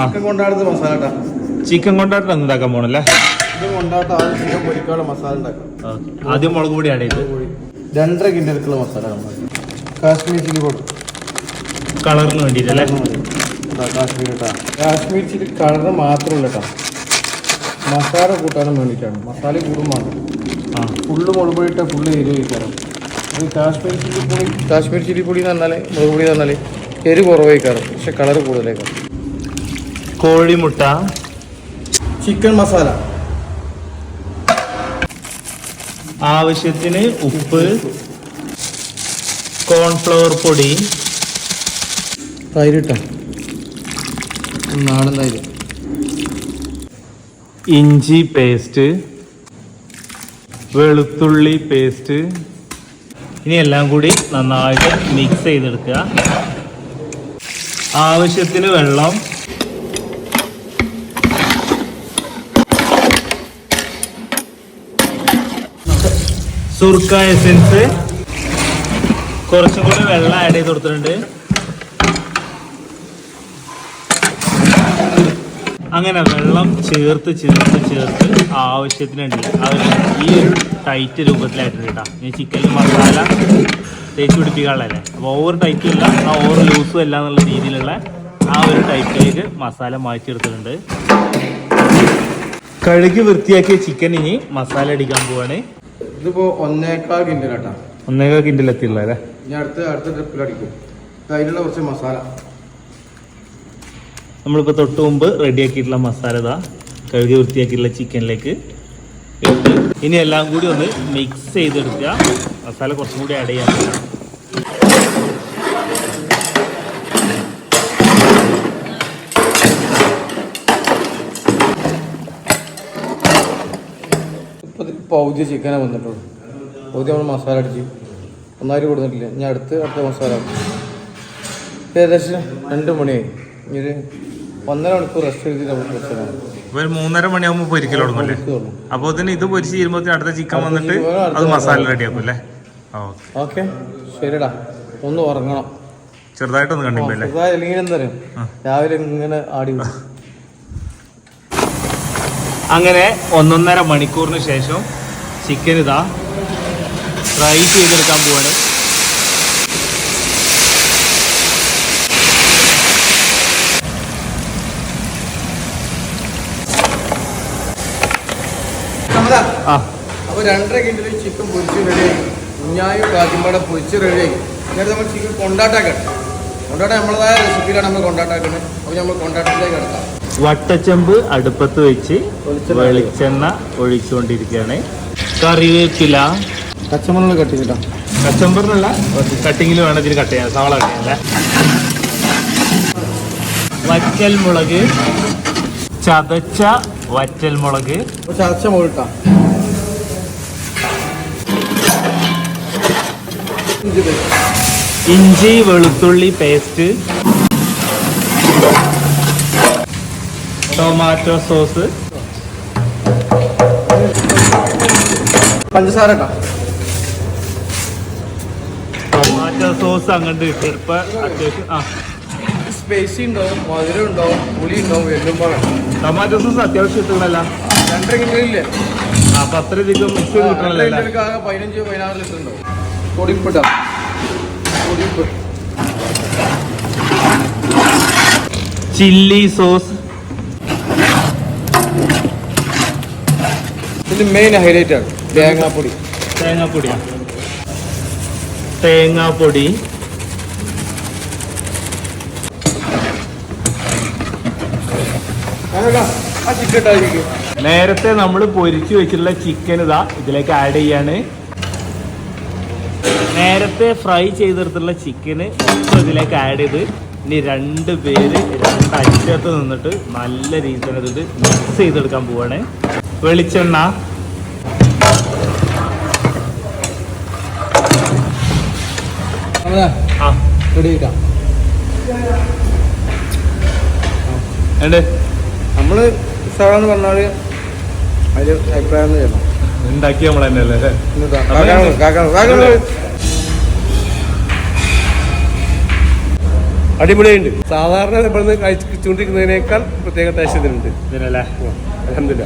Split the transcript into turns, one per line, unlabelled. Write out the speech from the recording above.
Chicken കൊണ്ടാടുന്ന masala ഇട്ടാ
chicken കൊണ്ടാട്ടം ഉണ്ടാക്കാൻ പോണല്ലേ?
ആദ്യം
മുളക് പൊടി ഇത്.
രണ്ടര കിൻഡൽക്കുള്ള മസാല കാശ്മീർ ചില്ലി പൊടി.
കളറിന് വേണ്ടിട്ടല്ലേ?
ഇതാ കാശ്മീർ ഇട്ടാ കാശ്മീർ ചില്ലി കളറ് മാത്രമല്ല കേട്ടോ മസാല കൂട്ടാനും വേണ്ടിയിട്ടാണ് മസാല കൂടും
ആ.
ഫുള്ള് മുളക് പൊടി ഇട്ടാൽ ഫുള്ള് എരിവ് കഴിക്കാറ് കാശ്മീർ ചില്ലി പൊടി കാശ്മീർ ചില്ലി പൊടി എന്ന് പറഞ്ഞാൽ മുളക് പൊടി എന്ന് പറഞ്ഞാൽ എരിവ് കുറവായിക്കാറ് പക്ഷെ കളറ് കൂടുതലേക്കാറ്
കോഴിമുട്ട.
ചിക്കൻ മസാല.
ആവശ്യത്തിന് ഉപ്പ്. കോൺഫ്ലവർ പൊടി.
തൈരിട്ട. നാടൻ തൈര്.
ഇഞ്ചി പേസ്റ്റ്. വെളുത്തുള്ളി പേസ്റ്റ്. ഇനി എല്ലാം കൂടി നന്നായിട്ട് മിക്സ് ചെയ്തെടുക്കുക. ആവശ്യത്തിന് വെള്ളം. സുർക്ക എസെൻസ്. കുറച്ചും കൂടി വെള്ളം ആഡ് ചെയ്ത് കൊടുത്തിട്ടുണ്ട്. അങ്ങനെ വെള്ളം ചേർത്ത് ചേർത്ത് ചേർത്ത് ആവശ്യത്തിനുണ്ട്. ഒരു ഈ ഒരു ടൈറ്റ് രൂപത്തിലായിട്ടുണ്ട് കേട്ടോ ഇനി ചിക്കനിൽ മസാല തേച്ച് പിടിപ്പിക്കാനുള്ളതല്ലേ. അപ്പോൾ ഓവർ ടൈറ്റും ഇല്ല ആ ഓവർ ലൂസും അല്ല എന്നുള്ള രീതിയിലുള്ള ആ ഒരു ടൈറ്റിലേക്ക് മസാല മാറ്റിയെടുത്തിട്ടുണ്ട് കഴുകി വൃത്തിയാക്കിയ ചിക്കൻ ഇനി മസാല അടിക്കാൻ പോവാണ്.
ഇതിപ്പോ ഒന്നേക്കാൾ കിൻഡൽ കേട്ടാ
ഒന്നേകാൽ കിൻഡിൽ എത്തിയുള്ള അല്ലേ?
ഇനി അടുത്ത അടുത്ത ട്രിപ്പിൽ അടിക്കും. അതിലുള്ള കുറച്ച് മസാല.
നമ്മളിപ്പോൾ തൊട്ട് മുമ്പ് റെഡിയാക്കിയിട്ടുള്ള മസാല ഇതാ കഴുകി വൃത്തിയാക്കിയിട്ടുള്ള ചിക്കനിലേക്ക് ഇനി എല്ലാം കൂടി ഒന്ന് മിക്സ് ചെയ്തെടുക്കുക. മസാല കുറച്ചും കൂടി ആഡ് ചെയ്യാൻ
പൗതി ചിക്കനെ വന്നിട്ടുള്ളൂ. പൗതി നമ്മൾ മസാല അടിച്ച് ഒന്നായിട്ട് കൊടുത്തിട്ടില്ല. ഇനി അടുത്ത് അടുത്ത മസാല. ഏകദേശം രണ്ട് മണിയായി. ഒരു ഒന്നര മണിക്കൂർ റെസ്റ്റ് എടുത്തിട്ട് നമുക്ക്
പ്രശ്നമാണ് ഒരു മൂന്നര മണിയാകുമ്പോൾ പൊരിക്കൽ തുടങ്ങുമല്ലേ അപ്പോൾ ഇത് പൊരിച്ച് തീരുമ്പോ അടുത്ത ചിക്കൻ വന്നിട്ട് അത് മസാല റെഡിയാക്കും അല്ലേ? ഓക്കെ.
ശരിടാ ഒന്ന് ഉറങ്ങണം.
ചെറുതായിട്ടൊന്ന് കണ്ടില്ലേ?
ചെറുതായി അല്ലെങ്കിൽ എന്താ രാവിലെ ഇങ്ങനെ ആടി.
അങ്ങനെ ഒന്നൊന്നര മണിക്കൂറിന് ശേഷം ചിക്കൻ ഇതാ ഫ്രൈ ചെയ്തെടുക്കാൻ പോവാണ്.
അപ്പോൾ രണ്ടര കിലോ ചിക്കൻ പൊരിച്ച് റെഡിയായി കുഞ്ഞായും കാറ്റുമ്പാടെ പൊരിച്ച് റെഡിയായി എന്നിട്ട് നമ്മൾ ചിക്കൻ കൊണ്ടാട്ടാക്കണം കൊണ്ടാട്ടം നമ്മളതായ റെസിപ്പിയിലാണ് നമ്മൾ കൊണ്ടാട്ടാക്കുന്നത്. അപ്പോൾ നമ്മൾ കൊണ്ടാട്ടത്തിലേക്ക് എടുക്കാം
വട്ടച്ചെമ്പ് അടുപ്പത്ത് വെച്ച്
വെളിച്ചെണ്ണ
ഒഴിച്ചുകൊണ്ടിരിക്കുകയാണ്. കറിവേപ്പില.
കച്ചമ്പറിനുള്ള കട്ടിങ് കേട്ടോ
കച്ചമ്പറിനുള്ള കട്ടിങ്ങിൽ വേണം ഇതിന് കട്ട് ചെയ്യാൻ സവാള കട്ട് ചെയ്യാൻ വറ്റൽ മുളക്. ചതച്ച വറ്റൽ മുളക്.
ചതച്ച പേസ്റ്റ്.
ഇഞ്ചി വെളുത്തുള്ളി പേസ്റ്റ് ടൊമാറ്റോ സോസ്.
പഞ്ചസാര
ടൊമാറ്റോ സോസ് അങ്ങോട്ട് ഇട്ടിപ്പോ അത്യാവശ്യം ആ.
സ്പേസി ഉണ്ടാവും മധുരം ഉണ്ടാവും പുളി ഉണ്ടാവും എല്ലാം
ടൊമാറ്റോ സോസ് അത്യാവശ്യം ഇട്ടുള്ളല്ല
രണ്ടര കിട്ടില്ലേ ആ
അപ്പൊ അത്രയധികം മിക്സ് ചെയ്ത് കിട്ടണല്ലോ
പതിനഞ്ച് പതിനാറ് ലിറ്റർ ഉണ്ടാവും പൊടിപ്പിട്ടാം? പൊടിപ്പ്.
Chilli sauce.
ഇതിൽ മെയിൻ ഹൈലൈറ്റ് ആണ്. തേങ്ങാപ്പൊടി.
തേങ്ങാപ്പൊടി.
തേങ്ങാപ്പൊടി
നേരത്തെ നമ്മൾ പൊരിച്ചു വെച്ചിട്ടുള്ള ചിക്കൻ ഇതാ ഇതിലേക്ക് ആഡ് ചെയ്യാണ്. നേരത്തെ ഫ്രൈ ചെയ്തെടുത്തുള്ള ചിക്കന് മൊത്തം ഇതിലേക്ക് ആഡ് ചെയ്ത് ഇനി രണ്ട് പേര് രണ്ട് അറ്റത്ത് നിന്നിട്ട് നല്ല രീതിയിൽ ഇത് മിക്സ് ചെയ്തെടുക്കാൻ പോവാണ്. വെളിച്ചെണ്ണ.
നമ്മൾ സാധാരണ പറഞ്ഞാൽ അതിൽ അഭിപ്രായം ചെയ്യണം
ഉണ്ടാക്കി നമ്മൾ തന്നെ അല്ലേ.
അടിപൊളിയുണ്ട്. സാധാരണ ഇവിടുന്ന് കഴിച്ചുകൊണ്ടിരിക്കുന്നതിനേക്കാൾ പ്രത്യേക ടേസ്റ്റ് ഇതിനുണ്ട് അലഹമില്ല